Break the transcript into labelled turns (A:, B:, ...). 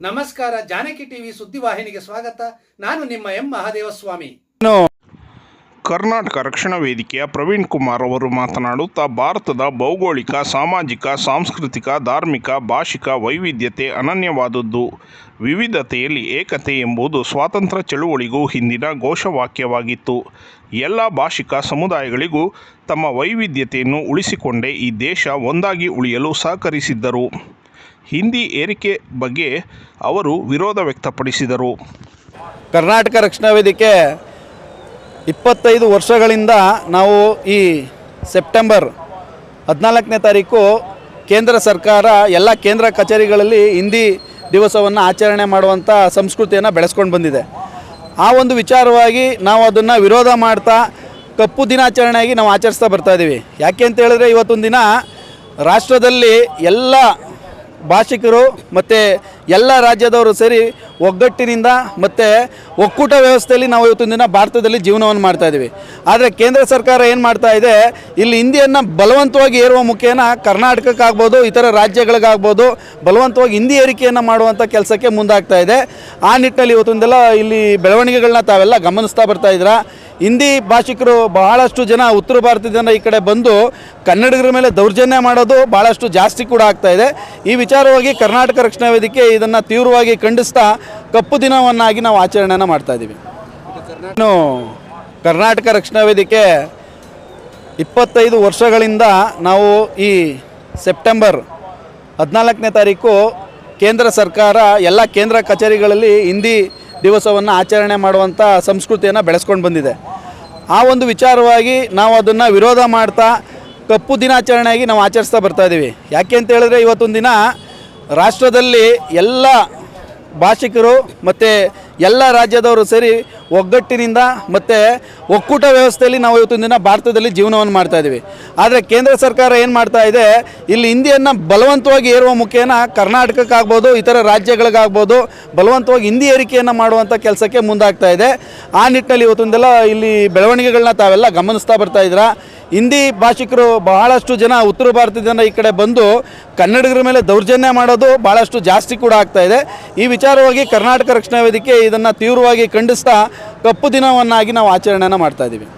A: ನಮಸ್ಕಾರ, ಜಾನಕಿ ಟಿವಿ ಸುದ್ದಿವಾಹಿನಿಗೆ ಸ್ವಾಗತ. ನಾನು ನಿಮ್ಮ ಎಂ ಮಹಾದೇವಸ್ವಾಮಿ.
B: ಕರ್ನಾಟಕ ರಕ್ಷಣಾ ವೇದಿಕೆಯ ಪ್ರವೀಣ್ ಕುಮಾರ್ ಅವರು ಮಾತನಾಡುತ್ತಾ, ಭಾರತದ ಭೌಗೋಳಿಕ, ಸಾಮಾಜಿಕ, ಸಾಂಸ್ಕೃತಿಕ, ಧಾರ್ಮಿಕ, ಭಾಷಿಕ ವೈವಿಧ್ಯತೆ ಅನನ್ಯವಾದದ್ದು. ವಿವಿಧತೆಯಲ್ಲಿ ಏಕತೆ ಎಂಬುದು ಸ್ವಾತಂತ್ರ್ಯ ಚಳುವಳಿಗೂ ಹಿಂದಿನ ಘೋಷವಾಕ್ಯವಾಗಿತ್ತು. ಎಲ್ಲ ಭಾಷಿಕ ಸಮುದಾಯಗಳಿಗೂ ತಮ್ಮ ವೈವಿಧ್ಯತೆಯನ್ನು ಉಳಿಸಿಕೊಂಡೇ ಈ ದೇಶ ಒಂದಾಗಿ ಉಳಿಯಲು ಸಹಕರಿಸಿದ್ದರು. ಹಿಂದಿ ಏರಿಕೆ ಬಗ್ಗೆ ಅವರು ವಿರೋಧ ವ್ಯಕ್ತಪಡಿಸಿದರು.
C: ಕರ್ನಾಟಕ ರಕ್ಷಣಾ ವೇದಿಕೆ ಇಪ್ಪತ್ತೈದು ವರ್ಷಗಳಿಂದ ನಾವು ಈ ಸೆಪ್ಟೆಂಬರ್ ಹದಿನಾಲ್ಕನೇ ತಾರೀಕು ಕೇಂದ್ರ ಸರ್ಕಾರ ಎಲ್ಲ ಕೇಂದ್ರ ಕಚೇರಿಗಳಲ್ಲಿ ಹಿಂದಿ ದಿವಸವನ್ನು ಆಚರಣೆ ಮಾಡುವಂಥ ಸಂಸ್ಕೃತಿಯನ್ನು ಬೆಳೆಸ್ಕೊಂಡು ಬಂದಿದೆ. ಆ ಒಂದು ವಿಚಾರವಾಗಿ ನಾವು ಅದನ್ನು ವಿರೋಧ ಮಾಡ್ತಾ ಕಪ್ಪು ದಿನಾಚರಣೆಯಾಗಿ ನಾವು ಆಚರಿಸ್ತಾ ಬರ್ತಾ ಇದ್ದೀವಿ. ಯಾಕೆ ಅಂತ ಹೇಳಿದ್ರೆ ಇವತ್ತೊಂದು ದಿನ ರಾಷ್ಟ್ರದಲ್ಲಿ ಎಲ್ಲ ಭಾಷಿಕರು ಮತ್ತು ಎಲ್ಲ ರಾಜ್ಯದವರು ಸೇರಿ ಒಗ್ಗಟ್ಟಿನಿಂದ ಮತ್ತು ಒಕ್ಕೂಟ ವ್ಯವಸ್ಥೆಯಲ್ಲಿ ನಾವು ಇವತ್ತಿನ ದಿನ ಭಾರತದಲ್ಲಿ ಜೀವನವನ್ನು ಮಾಡ್ತಾ ಇದ್ದೀವಿ. ಆದರೆ ಕೇಂದ್ರ ಸರ್ಕಾರ ಏನು ಮಾಡ್ತಾ ಇದೆ? ಇಲ್ಲಿ ಹಿಂದಿಯನ್ನು ಬಲವಂತವಾಗಿ ಏರುವ ಮುಖೇನ ಕರ್ನಾಟಕಕ್ಕಾಗ್ಬೋದು, ಇತರ ರಾಜ್ಯಗಳಿಗಾಗ್ಬೋದು ಬಲವಂತವಾಗಿ ಹಿಂದಿ ಏರಿಕೆಯನ್ನು ಮಾಡುವಂಥ ಕೆಲಸಕ್ಕೆ ಮುಂದಾಗ್ತಾ ಇದೆ. ಆ ನಿಟ್ಟಿನಲ್ಲಿ ಇವತ್ತೊಂದೆಲ್ಲ ಇಲ್ಲಿ ಬೆಳವಣಿಗೆಗಳನ್ನ ತಾವೆಲ್ಲ ಗಮನಿಸ್ತಾ ಬರ್ತಾ ಇದ್ದೀರಾ? ಹಿಂದಿ ಭಾಷಿಕರು ಬಹಳಷ್ಟು ಜನ ಉತ್ತರ ಭಾರತದ ಜನ ಈ ಕಡೆ ಬಂದು ಕನ್ನಡಿಗರ ಮೇಲೆ ದೌರ್ಜನ್ಯ ಮಾಡೋದು ಭಾಳಷ್ಟು ಜಾಸ್ತಿ ಕೂಡ ಆಗ್ತಾ ಇದೆ. ಈ ವಿಚಾರವಾಗಿ ಕರ್ನಾಟಕ ರಕ್ಷಣಾ ವೇದಿಕೆ ಇದನ್ನು ತೀವ್ರವಾಗಿ ಖಂಡಿಸ್ತಾ ಕಪ್ಪು ದಿನವನ್ನಾಗಿ ನಾವು ಆಚರಣೆಯನ್ನು ಮಾಡ್ತಾ ಇದ್ದೀವಿ. ಇನ್ನು ಕರ್ನಾಟಕ ರಕ್ಷಣಾ ವೇದಿಕೆ ಇಪ್ಪತ್ತೈದು ವರ್ಷಗಳಿಂದ ನಾವು ಈ ಸೆಪ್ಟೆಂಬರ್ ಹದಿನಾಲ್ಕನೇ ತಾರೀಕು ಕೇಂದ್ರ ಸರ್ಕಾರ ಎಲ್ಲ ಕೇಂದ್ರ ಕಚೇರಿಗಳಲ್ಲಿ ಹಿಂದಿ ದಿವಸವನ್ನು ಆಚರಣೆ ಮಾಡುವಂಥ ಸಂಸ್ಕೃತಿಯನ್ನು ಬೆಳೆಸ್ಕೊಂಡು ಬಂದಿದೆ. ಆ ಒಂದು ವಿಚಾರವಾಗಿ ನಾವು ಅದನ್ನು ವಿರೋಧ ಮಾಡ್ತಾ ಕಪ್ಪು ದಿನಾಚರಣೆಯಾಗಿ ನಾವು ಆಚರಿಸ್ತಾ ಬರ್ತಾ ಇದ್ದೀವಿ ಯಾಕೆ ಅಂತ ಹೇಳಿದ್ರೆ ಇವತ್ತೊಂದು ದಿನ ರಾಷ್ಟ್ರದಲ್ಲಿ ಎಲ್ಲ ಭಾಷಿಕರು ಮತ್ತು ಎಲ್ಲ ರಾಜ್ಯದವರು ಸೇರಿ ಒಗ್ಗಟ್ಟಿನಿಂದ ಮತ್ತು ಒಕ್ಕೂಟ ವ್ಯವಸ್ಥೆಯಲ್ಲಿ ನಾವು ಇವತ್ತಿನ ದಿನ ಭಾರತದಲ್ಲಿ ಜೀವನವನ್ನು ಮಾಡ್ತಾ ಇದ್ದೀವಿ. ಆದರೆ ಕೇಂದ್ರ ಸರ್ಕಾರ ಏನು ಮಾಡ್ತಾ ಇದೆ? ಇಲ್ಲಿ ಹಿಂದಿಯನ್ನು ಬಲವಂತವಾಗಿ ಏರುವ ಮುಖೇನ ಕರ್ನಾಟಕಕ್ಕಾಗ್ಬೋದು, ಇತರ ರಾಜ್ಯಗಳಿಗಾಗ್ಬೋದು ಬಲವಂತವಾಗಿ ಹಿಂದಿ ಏರಿಕೆಯನ್ನು ಮಾಡುವಂಥ ಕೆಲಸಕ್ಕೆ ಮುಂದಾಗ್ತಾ ಇದೆ. ಆ ನಿಟ್ಟಿನಲ್ಲಿ ಇವತ್ತೊಂದೆಲ್ಲ ಇಲ್ಲಿ ಬೆಳವಣಿಗೆಗಳನ್ನ ತಾವೆಲ್ಲ ಗಮನಿಸ್ತಾ ಬರ್ತಾ ಇದ್ದೀರಾ? ಹಿಂದಿ ಭಾಷಿಕರು ಬಹಳಷ್ಟು ಜನ ಉತ್ತರ ಭಾರತದ ಜನ ಈ ಕಡೆ ಬಂದು ಕನ್ನಡಿಗರ ಮೇಲೆ ದೌರ್ಜನ್ಯ ಮಾಡೋದು ಭಾಳಷ್ಟು ಜಾಸ್ತಿ ಕೂಡ ಆಗ್ತಾ ಇದೆ. ಈ ವಿಚಾರವಾಗಿ ಕರ್ನಾಟಕ ರಕ್ಷಣಾ ವೇದಿಕೆ ಇದನ್ನು ತೀವ್ರವಾಗಿ ಖಂಡಿಸ್ತಾ ಕಪ್ಪು ದಿನವನ್ನಾಗಿ ನಾವು ಆಚರಣೆಯನ್ನು ಮಾಡ್ತಾ ಇದ್ದೀವಿ.